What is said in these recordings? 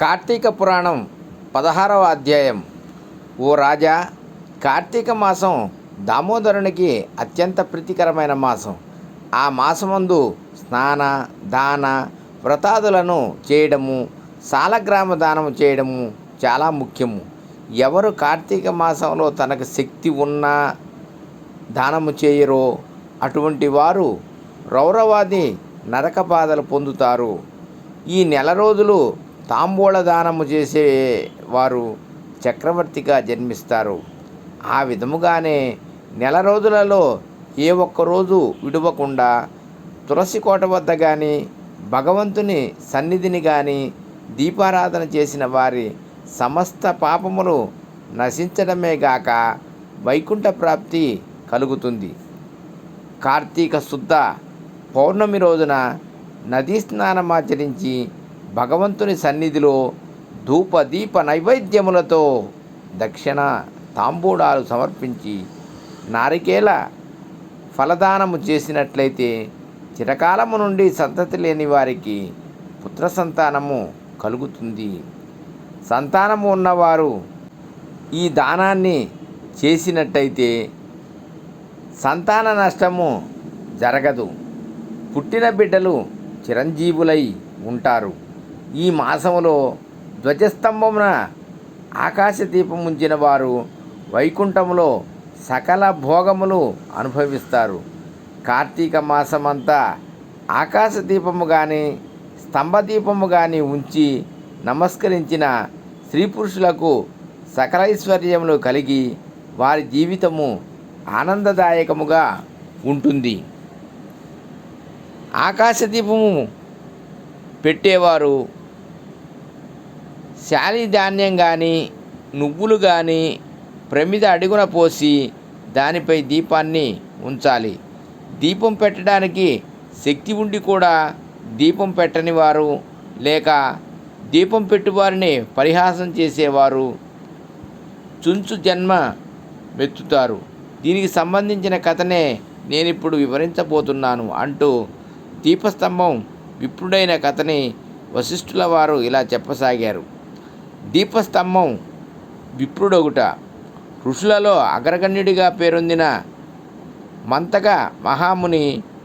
కార్తీక పురాణం పదహారవ అధ్యాయం. ఓ రాజా కార్తీక మాసం దామోదరునికి అత్యంత ప్రీతికరమైన మాసం. ఆ మాసమందు స్నాన దాన వ్రతాదులను చేయడము సాలగ్రామ దానము చేయడము చాలా ముఖ్యము. ఎవరు కార్తీక మాసంలో తనకు శక్తి ఉన్నా దానము చేయరో అటువంటి వారు రౌరవాది నరక బాధలు పొందుతారు. ఈ నెల రోజులు తాంబూల దానము చేసేవారు చక్రవర్తిగా జన్మిస్తారు. ఆ విధముగానే నెల రోజులలో ఏ ఒక్క రోజు విడవకుండా తులసి కోట వద్ద కానీ భగవంతుని సన్నిధిని కానీ దీపారాధన చేసిన వారి సమస్త పాపములు నశించడమే గాక వైకుంఠ ప్రాప్తి కలుగుతుంది. కార్తీక శుద్ధ పౌర్ణమి రోజున నదీ స్నానమాచరించి భగవంతుని సన్నిధిలో ధూప దీప నైవేద్యములతో దక్షిణ తాంబూడాలు సమర్పించి నారికేల ఫలదానము చేసినట్లయితే చిరకాలము నుండి సంతతి లేని వారికి పుత్ర సంతానము కలుగుతుంది. సంతానము ఉన్నవారు ఈ దానాన్ని చేసినట్టయితే సంతాన నష్టము జరగదు. పుట్టిన బిడ్డలు చిరంజీవులై ఉంటారు. ఈ మాసములో ధ్వజస్తంభమున ఆకాశ దీపం ఉంచిన వారు వైకుంఠములో సకల భోగములు అనుభవిస్తారు. కార్తీక మాసమంతా ఆకాశ దీపము కానీ స్తంభదీపము కానీ ఉంచి నమస్కరించిన స్త్రీ పురుషులకు సకలైశ్వర్యములు కలిగి వారి జీవితము ఆనందదాయకముగా ఉంటుంది. ఆకాశదీపము పెట్టేవారు శాలి ధాన్యం కానీ నువ్వులు కానీ ప్రమిద అడుగున పోసి దానిపై దీపాన్ని ఉంచాలి. దీపం పెట్టడానికి శక్తి ఉండి కూడా దీపం పెట్టని వారు లేక దీపం పెట్టువారిని పరిహాసం చేసేవారు చుంచు జన్మ మెత్తుతారు దీనికి సంబంధించిన కథనే నేను ఇప్పుడు వివరించబోతున్నాను అంటూ దీపస్తంభం విప్రుడైన కథని వశిష్ఠుల వారు ఇలా చెప్పసాగారు. దీపస్తంభం విప్రుడొగుట. ఋషులలో అగ్రగణ్యుడిగా పేరొందిన మంతక మహాముని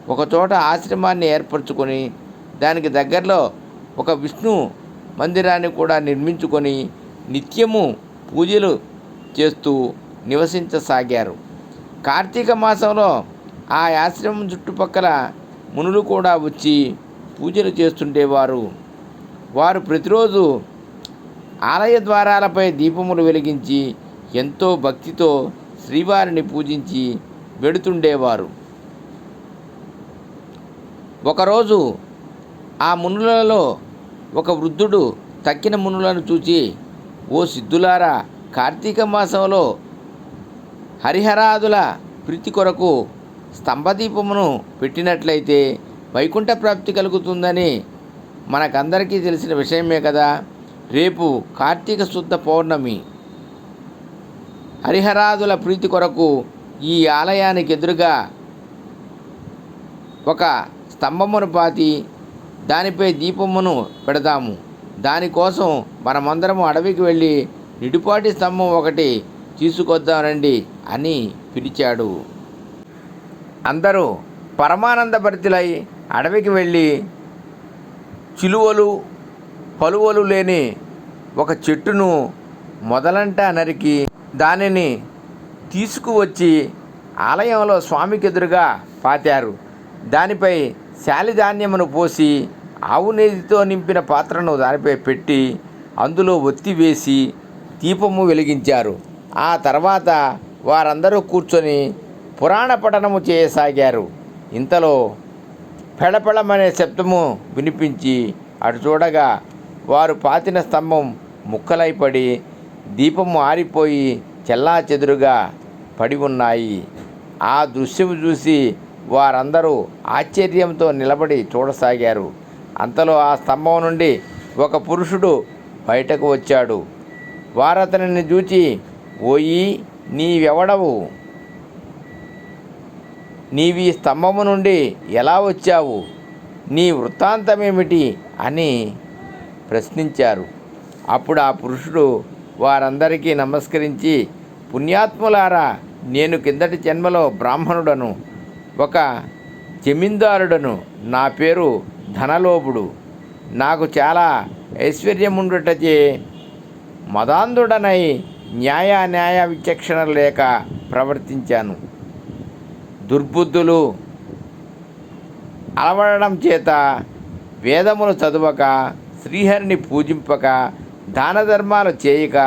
ఒకచోట ఆశ్రమాన్ని ఏర్పరచుకొని దానికి దగ్గరలో ఒక విష్ణు మందిరాన్ని కూడా నిర్మించుకొని నిత్యము పూజలు చేస్తూ నివసించసాగారు. కార్తీక మాసంలో ఆ ఆశ్రమం చుట్టుపక్కల మునులు కూడా వచ్చి పూజలు చేస్తుండేవారు. వారు ప్రతిరోజు ఆలయ ద్వారాలపై దీపములు వెలిగించి ఎంతో భక్తితో శ్రీవారిని పూజించి వెడుతుండేవారు. ఒకరోజు ఆ మునులలో ఒక వృద్ధుడు తక్కిన మునులను చూచి ఓ సిద్ధులారా కార్తీక మాసంలో హరిహరాదుల ప్రీతి కొరకు స్తంభదీపమును పెట్టినట్లయితే వైకుంఠ ప్రాప్తి కలుగుతుందని మనకందరికీ తెలిసిన విషయమే కదా. రేపు కార్తీక శుద్ధ పౌర్ణమి. హరిహరాదుల ప్రీతి కొరకు ఈ ఆలయానికి ఎదురుగా ఒక స్తంభమును పాతి దానిపై దీపమును పెడదాము దానికోసం మనమందరము అడవికి వెళ్ళి నిడిపాటి స్తంభం ఒకటి తీసుకొద్దామండి అని పిలిచాడు. అందరూ పరమానందభరితులై అడవికి వెళ్ళి చిలువలు పలువలు లేని ఒక చెట్టును మొదలంట నరికి దానిని తీసుకువచ్చి ఆలయంలో స్వామికి ఎదురుగా పాతారు. దానిపై శాలిధాన్యమును పోసి ఆవు నేతితో నింపిన పాత్రను దానిపై పెట్టి అందులో ఒత్తి వేసి దీపము వెలిగించారు. ఆ తర్వాత వారందరూ కూర్చొని పురాణ పఠనము చేయసాగారు. ఇంతలో పెళపెళమనే శబ్దము వినిపించి అటు చూడగా వారు పాతిన స్తంభం ముక్కలైపడి దీపము ఆరిపోయి చెల్లా చెదురుగా పడి ఉన్నాయి. ఆ దృశ్యము చూసి వారందరూ ఆశ్చర్యంతో నిలబడి చూడసాగారు. అంతలో ఆ స్తంభం నుండి ఒక పురుషుడు బయటకు వచ్చాడు. వారతనిని చూచి ఓయి నీవెవడవు? నీవి స్తంభము నుండి ఎలా వచ్చావు? నీ వృత్తాంతమేమిటి? అని ప్రశ్నించారు. అప్పుడు ఆ పురుషుడు వారందరికీ నమస్కరించి పుణ్యాత్ములారా నేను కిందటి జన్మలో బ్రాహ్మణుడను ఒక జమీందారుడను నా పేరు ధనలోపుడు నాకు చాలా ఐశ్వర్యముండుటచే మదాంధుడనై న్యాయ న్యాయ విచక్షణ లేక ప్రవర్తించాను. దుర్బుద్ధులు అలవడడం చేత వేదములు చదవక శ్రీహరిని పూజింపక దాన ధర్మాలు చేయక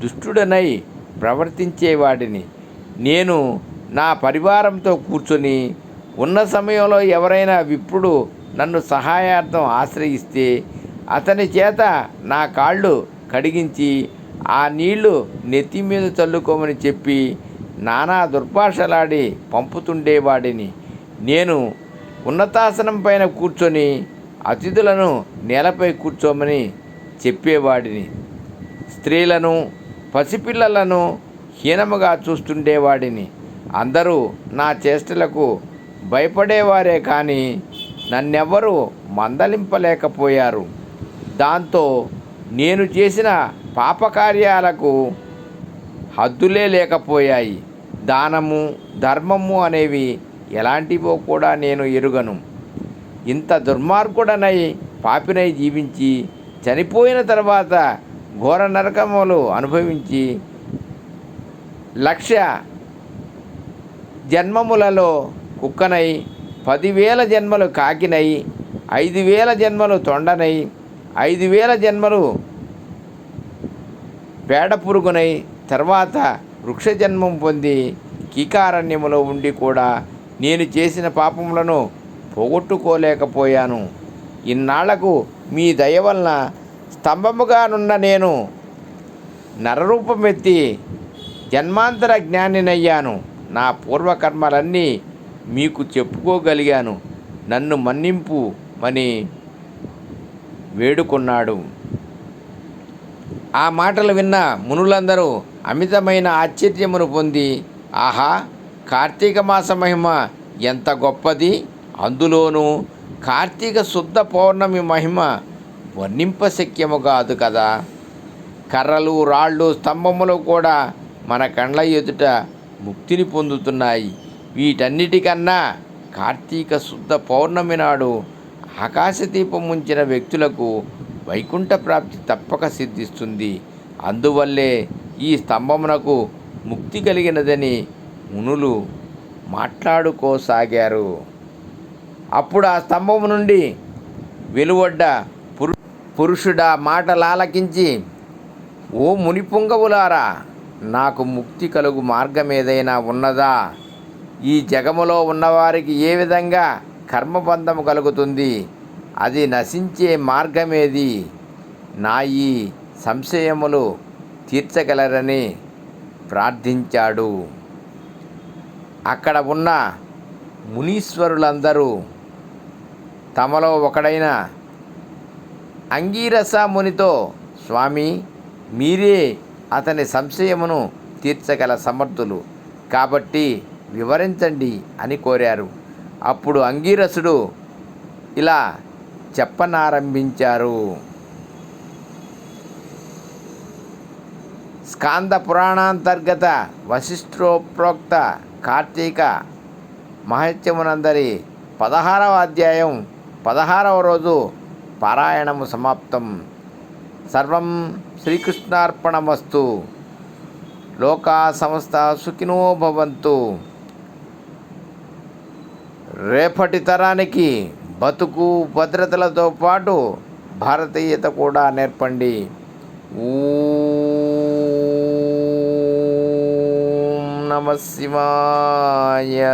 దుష్టుడనై ప్రవర్తించేవాడిని నేను నా పరివారంతో కూర్చొని ఉన్న సమయంలో ఎవరైనా విప్రుడు నన్ను సహాయార్థం ఆశ్రయిస్తే అతని చేత నా కాళ్ళు కడిగించి ఆ నీళ్ళు నెత్తి మీద చల్లుకోమని చెప్పి నానా దుర్భాషలాడి పంపుతుండేవాడిని నేను ఉన్నతాసనం పైన కూర్చొని అతిథులను నేలపై కూర్చోమని చెప్పేవాడిని. స్త్రీలను పసిపిల్లలను హీనముగా చూస్తుండేవాడిని. అందరూ నా చేష్టలకు భయపడేవారే కానీ నన్నెవ్వరూ మందలింపలేకపోయారు. దాంతో నేను చేసిన పాపకార్యాలకు హద్దులే లేకపోయాయి. దానము ధర్మము అనేవి ఎలాంటివో కూడా నేను ఎరుగను. ఇంత దుర్మార్గుడనై పాపినై జీవించి చనిపోయిన తర్వాత ఘోర నరకములు అనుభవించి లక్ష జన్మములలో కుక్కనై పదివేల జన్మలు కాకినై ఐదు వేల జన్మలు తొండనై ఐదు వేల జన్మలు పేడ పురుగునై తర్వాత వృక్ష జన్మం పొంది కీకారణ్యములో ఉండి కూడా నేను చేసిన పాపములను పోగొట్టుకోలేకపోయాను. ఇన్నాళ్ళకు మీ దయ వలన స్తంభముగానున్న నేను నరరూపమెత్తి జన్మాంతర జ్ఞానినయ్యాను. నా పూర్వకర్మలన్నీ మీకు చెప్పుకోగలిగాను. నన్ను మన్నింపు అని వేడుకున్నాడు. ఆ మాటలు విన్న మునులందరూ అమితమైన ఆశ్చర్యమును పొంది ఆహా కార్తీక మాస మహిమ ఎంత గొప్పది! అందులోనూ కార్తీక శుద్ధ పౌర్ణమి మహిమ వర్ణింపశక్యము కాదు కదా. కర్రలు రాళ్ళు స్తంభములు కూడా మన కండ్ల ఎదుట ముక్తిని పొందుతున్నాయి. వీటన్నిటికన్నా కార్తీక శుద్ధ పౌర్ణమి నాడు ఆకాశదీపం ఉంచిన వ్యక్తులకు వైకుంఠ ప్రాప్తి తప్పక సిద్ధిస్తుంది. అందువల్లే ఈ స్తంభమునకు ముక్తి కలిగినదని మునులు మాట్లాడుకోసాగారు. అప్పుడు ఆ స్తంభము నుండి వెలువడ్డ పురు పురుషుడా మాటలాలకించి ఓ మునిపుంగవులారా నాకు ముక్తి కలుగు మార్గం ఏదైనా ఉన్నదా? ఈ జగములో ఉన్నవారికి ఏ విధంగా కర్మబంధము కలుగుతుంది? అది నశించే మార్గమేది? నా ఈ సంశయములు తీర్చగలరని ప్రార్థించాడు. అక్కడ ఉన్న మునీశ్వరులందరూ తమలో ఒకడైన అంగీరస మునితో స్వామి మీరే అతని సంశయమును తీర్చగల సమర్థులు. కాబట్టి వివరించండి అని కోరారు. అప్పుడు అంగీరసుడు ఇలా చెప్పనారంభించారు. స్కాంద పురాణాంతర్గత వశిష్ఠోప్రోక్త కార్తీక మహత్యమునందరి పదహారవ అధ్యాయం పదహారవ రోజు పారాయణము సమాప్తం. సర్వం శ్రీకృష్ణార్పణమస్తు. లోకా సంస్థ సుఖినో భవంతు. రేపటి తరానికి బతుకు భద్రతలతో పాటు భారతీయత కూడా నేర్పండి. ఊ నమ శివాయ.